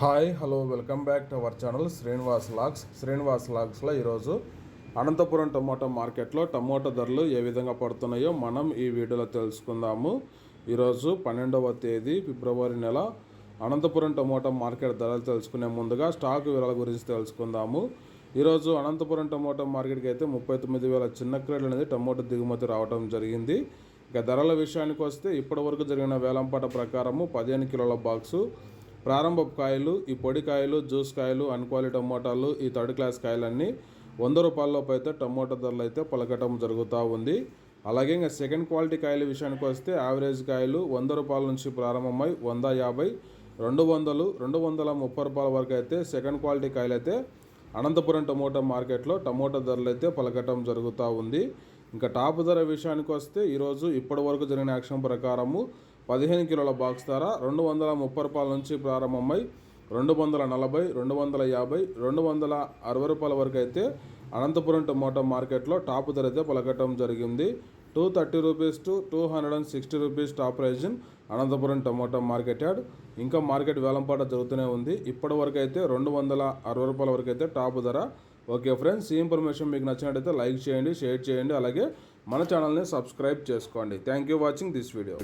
Hi hello welcome back to our channel Srinivas logs. Srinivas లాగ్స్లో ఈరోజు Anantapuram tomato మార్కెట్లో tomato ధరలు ఏ విధంగా పడుతున్నాయో మనం ఈ వీడియోలో తెలుసుకుందాము. ఈరోజు పన్నెండవ తేదీ ఫిబ్రవరి నెల. అనంతపురం టమోటా మార్కెట్ ధరలు తెలుసుకునే ముందుగా స్టాక్ వివరాల గురించి తెలుసుకుందాము. ఈరోజు అనంతపురం టమోటా మార్కెట్కి అయితే ముప్పై తొమ్మిది వేల చిన్న క్రేడ్లు అనేది టమోటా దిగుమతి రావడం జరిగింది. ఇక ధరల విషయానికి వస్తే ఇప్పటివరకు జరిగిన వేలంపాట ప్రకారము పదిహేను కిలోల బాక్సు ప్రారంభ కాయలు ఈ పొడి కాయలు జ్యూస్ కాయలు అన్క్వాలిటీ టమోటాలు ఈ థర్డ్ క్లాస్ కాయలన్నీ వంద రూపాయలలోపు అయితే టమోటా ధరలు అయితే పలకటం జరుగుతూ ఉంది. అలాగే ఇంకా సెకండ్ క్వాలిటీ కాయల విషయానికి వస్తే యావరేజ్ కాయలు వంద రూపాయల నుంచి ప్రారంభమై వంద యాభై రెండు వందలు రెండు వందల ముప్పై రూపాయల వరకు అయితే సెకండ్ క్వాలిటీ కాయలు అయితే అనంతపురం టమోటా మార్కెట్లో టమోటా ధరలు అయితే పలకటం జరుగుతూ ఉంది. ఇంకా టాప్ ధర విషయానికి వస్తే ఈరోజు ఇప్పటి వరకు జరిగిన యాక్షన్ ప్రకారము పదిహేను కిలోల బాక్స్ ధర రెండు వందల ముప్పై రూపాయల నుంచి ప్రారంభమై రెండు వందల నలభై రెండు వందల యాభై రెండు వందల అరవై రూపాయల వరకు అయితే అనంతపురం టమోటా మార్కెట్లో టాప్ ధర అయితే పలకటం జరిగింది. Two thirty rupees to two hundred and sixty rupees top price in Anantapur tomato market yard. ఇంకా మార్కెట్ వేలంపాట జరుగుతూనే ఉంది. ఇప్పటి వరకు అయితే రెండు వందల అరవై రూపాయల వరకు అయితే టాప్ ధర. ఓకే ఫ్రెండ్స్ ఈ ఇన్ఫర్మేషన్ మీకు నచ్చినట్టయితే లైక్ చేయండి షేర్ చేయండి అలాగే మన ఛానల్ని సబ్స్క్రైబ్ చేసుకోండి. Thank you watching this video.